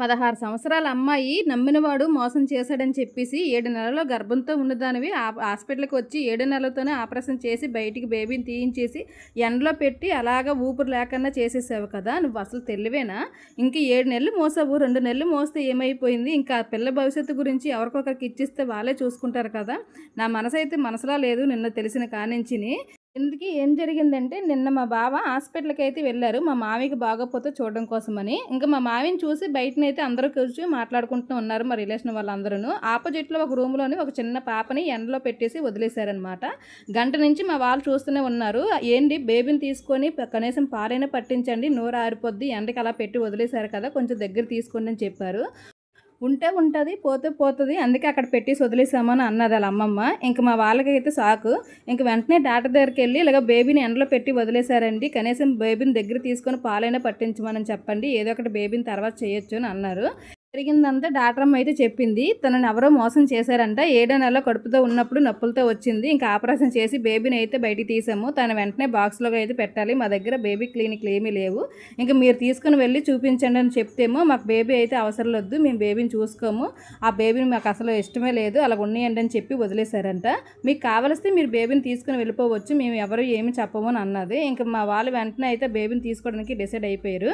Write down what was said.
పదహారు సంవత్సరాల అమ్మాయి నమ్మినవాడు మోసం చేశాడని చెప్పేసి ఏడు నెలల్లో గర్భంతో ఉన్నదానివి ఆ హాస్పిటల్కి వచ్చి ఏడు నెలలతోనే ఆపరేషన్ చేసి బయటికి బేబీని తీయించేసి ఎండలో పెట్టి అలాగ ఊపిరి లేకుండా చేసేసావు కదా నువ్వు అసలు తెలివేనా? ఇంక ఏడు నెలలు మోసావు రెండు నెలలు మోస్తే ఏమైపోయింది? ఇంకా పిల్ల భవిష్యత్తు గురించి ఎవరికొకరికి ఇచ్చిస్తే వాళ్ళే చూసుకుంటారు కదా. నా మనసు అయితే మనసులా లేదు నిన్న తెలిసిన కానించిని. ఎందుకు ఏం జరిగిందంటే నిన్న మా బావ హాస్పిటల్కి అయితే వెళ్ళారు. మా మావికి బాగోపోతే చూడడం కోసమని. ఇంకా మా మావిని చూసి బయటనైతే అందరూ కూర్చొని మాట్లాడుకుంటూ ఉన్నారు మా రిలేషన్ వాళ్ళందరూ ఆపోజిట్లో ఒక రూమ్లోని ఒక చిన్న పాపని ఎండలో పెట్టేసి వదిలేశారనమాట. గంట నుంచి మా వాళ్ళు చూస్తూనే ఉన్నారు. ఏంటి బేబీని తీసుకొని కనీసం పాలైనా పట్టించండి. నోరు ఆరిపోద్ది. ఎండకి అలా పెట్టి వదిలేశారు కదా కొంచెం దగ్గర తీసుకోండి అని చెప్పారు. ఉంటే ఉంటుంది పోతే పోతుంది. అందుకే అక్కడ పెట్టేసి అని అన్నది వాళ్ళ అమ్మమ్మ. ఇంక మా వాళ్ళకైతే సాకు. ఇంక వెంటనే డాక్టర్ దగ్గరికి వెళ్ళి ఇలాగ బేబీని ఎండలో పెట్టి వదిలేశారండి. కనీసం బేబీని దగ్గర తీసుకొని పాలైనా పట్టించమని చెప్పండి. ఏదో ఒకటి బేబీని తర్వాత చేయొచ్చు అని అన్నారు. జరిగిందంతా డాక్టర్ అమ్మ అయితే చెప్పింది. తనని ఎవరో మోసం చేశారంట. ఏడో నెల కడుపుతో ఉన్నప్పుడు నొప్పులతో వచ్చింది. ఇంకా ఆపరేషన్ చేసి బేబీని అయితే బయటికి తీసాము. తను వెంటనే బాక్స్లో అయితే పెట్టాలి. మా దగ్గర బేబీ క్లినిక్లు ఏమీ లేవు. ఇంకా మీరు తీసుకుని వెళ్ళి చూపించండి అని చెప్తేమో మాకు బేబీ అయితే అవసరం లేదు. మేము బేబీని చూసుకోము. ఆ బేబీని మాకు అసలు ఇష్టమే లేదు. అలా ఉన్నాయండి అని చెప్పి వదిలేశారంట. మీకు కావలిస్తే మీరు బేబీని తీసుకుని వెళ్ళిపోవచ్చు. మేము ఎవరు ఏమి చెప్పము అని అన్నది. ఇంకా మా వాళ్ళు వెంటనే అయితే బేబీని తీసుకోవడానికి డిసైడ్ అయిపోయారు.